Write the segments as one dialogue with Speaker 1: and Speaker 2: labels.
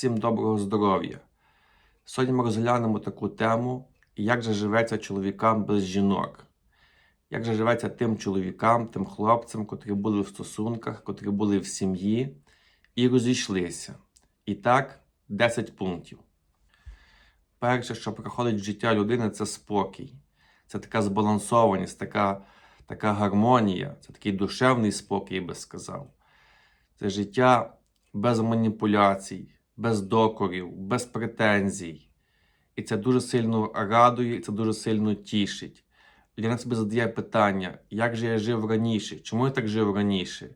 Speaker 1: Всім доброго здоров'я! Сьогодні ми розглянемо таку тему, як же живеться чоловікам без жінок. Як же живеться тим чоловікам, тим хлопцям, котрі були в стосунках, котрі були в сім'ї і розійшлися. І так, 10 пунктів. Перше, що приходить в життя людини, це спокій. Це така збалансованість, така, така гармонія, це такий душевний спокій, я би сказав. Це життя без маніпуляцій, без докорів, без претензій. І це дуже сильно радує, і це дуже сильно тішить. Людина собі задає питання, як же я жив раніше, чому я так жив раніше?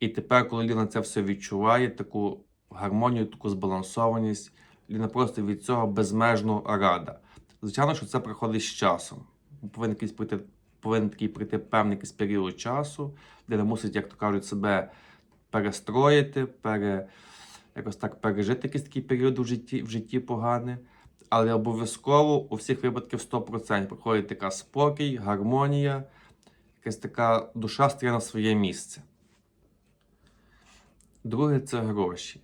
Speaker 1: І тепер, коли людина це все відчуває, таку гармонію, таку збалансованість, людина просто від цього безмежно рада. Звичайно, що це приходить з часом. Повинен якийсь прийти, повинен такий прийти певний якийсь період часу, де не мусить, як то кажуть, себе перестроїти, пере, якось так пережити якийсь такий період в житті, в житті поганий. Але обов'язково у всіх випадків 100% приходить така спокій, гармонія, якась така душа стає на своє місце. Друге це гроші.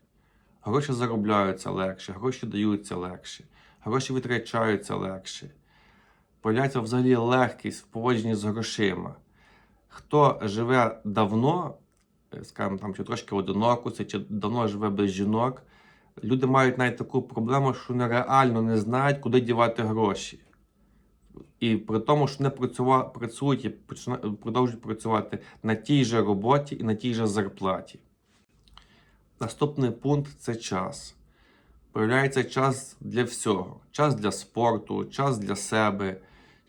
Speaker 1: Гроші заробляються легше, гроші даються легше, гроші витрачаються легше. Появляється взагалі легкість в поводженні з грошима. Хто живе давно, скажімо, там, чи трошки одиноко, чи давно живе без жінок, люди мають навіть таку проблему, що вони реально не знають, куди дівати гроші. І при тому, що не працюва- працюють і продовжують працювати на тій же роботі і на тій же зарплаті. Наступний пункт це час. Появляється час для всього: час для спорту, час для себе,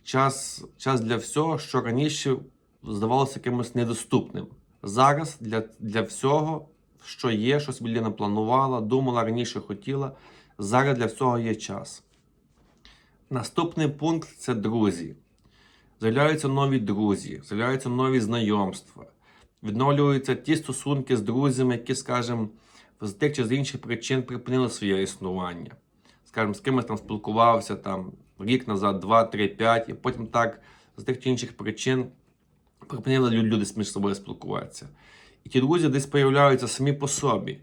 Speaker 1: час, час для всього, що раніше здавалося якимось недоступним. Зараз для, для всього, що є, що собі людина планувала, думала, раніше хотіла. Зараз для всього є час. Наступний пункт це друзі. З'являються нові друзі, з'являються нові знайомства, відновлюються ті стосунки з друзями, які, скажімо, з тих чи з інших причин припинили своє існування. Скажімо, з кимось там спілкувався там рік назад, два, три, п'ять, і потім так з тих чи інших причин припинили люди між собою спілкуватися. І ті друзі десь появляються самі по собі.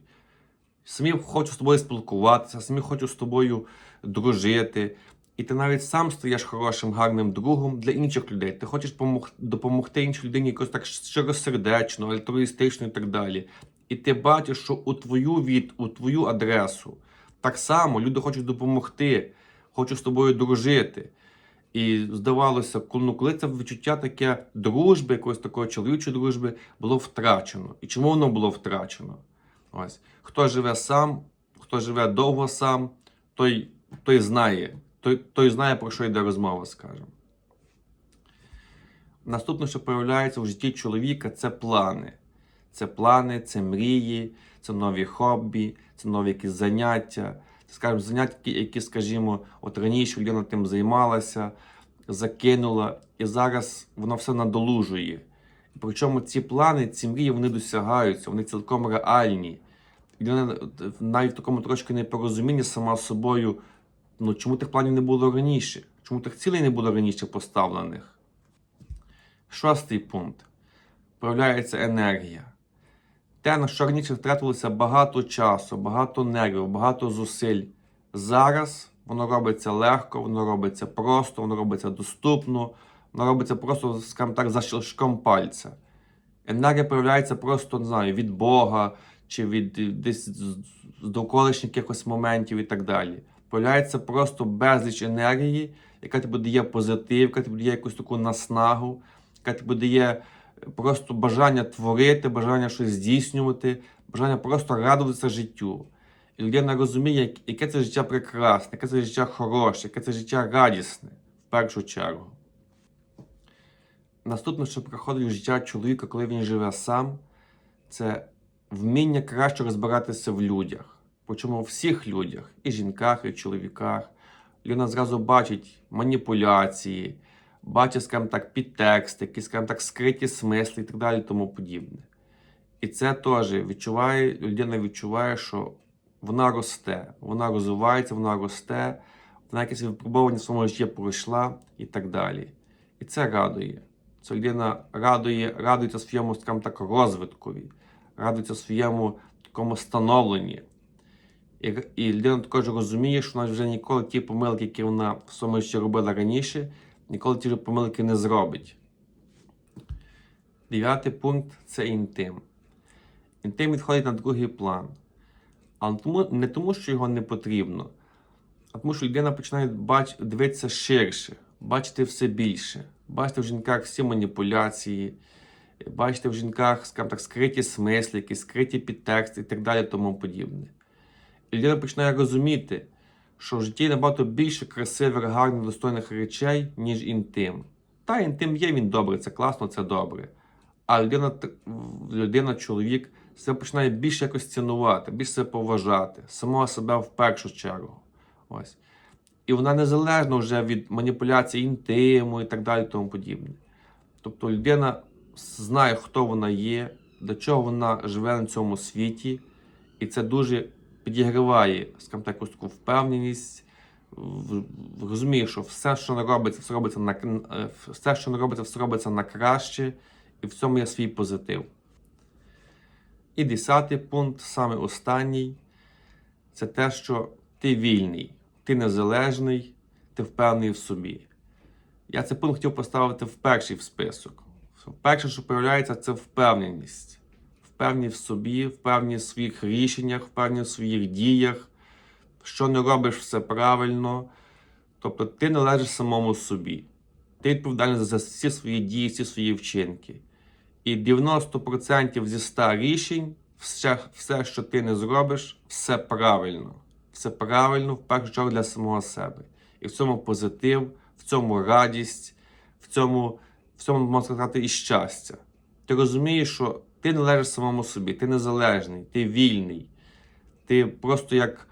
Speaker 1: Самі хочуть з тобою спілкуватися, самі хочуть з тобою дружити. І ти навіть сам стаєш хорошим, гарним другом для інших людей. Ти хочеш допомогти іншій людині якось так щиросердечно, альтруїстично і так далі. І ти бачиш, що у твою від, у твою адресу так само люди хочуть допомогти, хочуть з тобою дружити. І здавалося, ну, коли це відчуття таке дружби, якоїсь такої чоловічої дружби, було втрачено. І чому воно було втрачено? Ось. Хто живе сам, хто живе довго сам, той, той знає, той, той знає, про що йде розмова, скажімо. Наступне, що появляється в житті чоловіка, це плани. Це плани, це мрії, це нові хобі, це нові якісь заняття. Скажімо, заняття, які- скажімо, от раніше людина тим займалася, закинула, і зараз воно все надолужує. Причому ці плани, ці мрії, вони досягаються, вони цілком реальні. Людина навіть в такому трошки непорозумінні сама собою, ну чому тих планів не було раніше? Чому тих цілей не було раніше поставлених? Шостий пункт. Проявляється енергія. На що раніше втратилося багато часу, багато нервів, багато зусиль. Зараз воно робиться легко, воно робиться просто, воно робиться доступно, воно робиться просто, скажімо так, за щелчком пальця. Енергія проявляється просто, не знаю, від Бога чи від е, десь з довколишніх якихось моментів і так далі. Проявляється просто безліч енергії, яка тобі дає позитив, яка тобі дає якусь таку наснагу, яка тобі дає просто бажання творити, бажання щось здійснювати, бажання просто радуватися життю. І людина розуміє, яке це життя прекрасне, яке це життя хороше, яке це життя радісне в першу чергу. Наступне, що приходить в життя чоловіка, коли він живе сам, це вміння краще розбиратися в людях. Причому у всіх людях, і жінках, і чоловіках. Людина зразу бачить маніпуляції, бачить, скажімо так, підтексти, якісь, скажімо так, скриті смисли і так далі, тому подібне. І це теж відчуває, людина відчуває, що вона росте, вона розвивається, вона росте, вона якесь випробування в своєму житті пройшла і так далі. І це радує. Це людина радує, радується своєму, скажімо так, розвиткові, радується своєму такому становленні. І, і людина також розуміє, що вона вже ніколи ті помилки, які вона в своєму житті робила раніше, ніколи ті ж помилки не зробить. Дев'ятий пункт це інтим. Інтим відходить на другий план. Але тому, не тому, що його не потрібно, а тому, що людина починає бач, дивитися ширше, бачити все більше, бачити в жінках всі маніпуляції, бачити в жінках, скажімо так, скриті смисли, скриті підтексти і так далі, тому подібне. І людина починає розуміти, що в житті набагато більше красивих, гарних, достойних речей, ніж інтим. Та інтим є, він добрий, це класно, це добре. А людина, людина, чоловік, себе починає більше якось цінувати, більше себе поважати, самого себе в першу чергу. Ось. І вона незалежна вже від маніпуляцій інтиму і так далі, тому подібне. Тобто людина знає, хто вона є, до чого вона живе на цьому світі, і це дуже підігриває, скажімо так, таку впевненість, розуміє, що все, що не робиться, все робиться на е, все, що не робиться, все робиться на краще, і в цьому є свій позитив. І десятий пункт, саме останній, це те, що ти вільний, ти незалежний, ти впевнений в собі. Я цей пункт хотів поставити в перший в список. Перше, що проявляється, це впевненість. Впевненість в собі, впевненість в своїх рішеннях, впевненість в своїх діях, що не робиш все правильно. Тобто ти належиш самому собі. Ти відповідальний за всі свої дії, всі свої вчинки. І 90% зі 100 рішень, все, все, що ти не зробиш, все правильно. Все правильно в першу чергу для самого себе. І в цьому позитив, в цьому радість, в цьому, в цьому можна сказати, і щастя. Ти розумієш, що ти належиш самому собі, ти незалежний, ти вільний. Ти просто як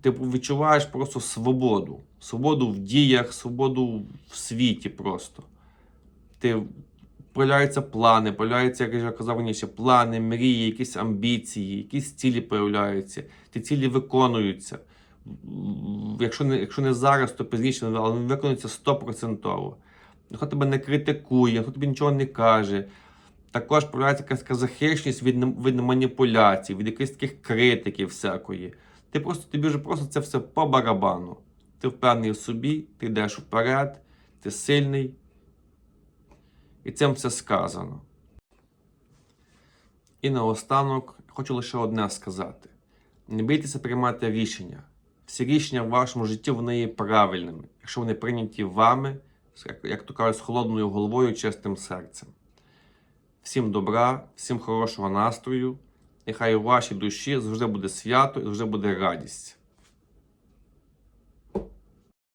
Speaker 1: ти відчуваєш просто свободу. Свободу в діях, свободу в світі просто. Ти появляються плани, появляються, як я казав раніше, плани, мрії, якісь амбіції, якісь цілі появляються. Ті цілі виконуються. Якщо не, якщо не зараз, то пізніше, але виконуються стопроцентово. Ніхто тебе не критикує, ніхто тобі нічого не каже. Також проявляється якась така захищеність від, від маніпуляцій, від якихось таких критиків всякої. Ти просто тобі вже просто це все по барабану. Ти впевнений в собі, ти йдеш вперед, ти сильний. І цим все сказано. І наостанок хочу лише одне сказати: не бійтеся приймати рішення. Всі рішення в вашому житті вони є правильними, якщо вони прийняті вами, як, то кажуть, з холодною головою, чистим серцем. Всім добра, всім хорошого настрою. Нехай у вашій душі завжди буде свято і завжди буде радість.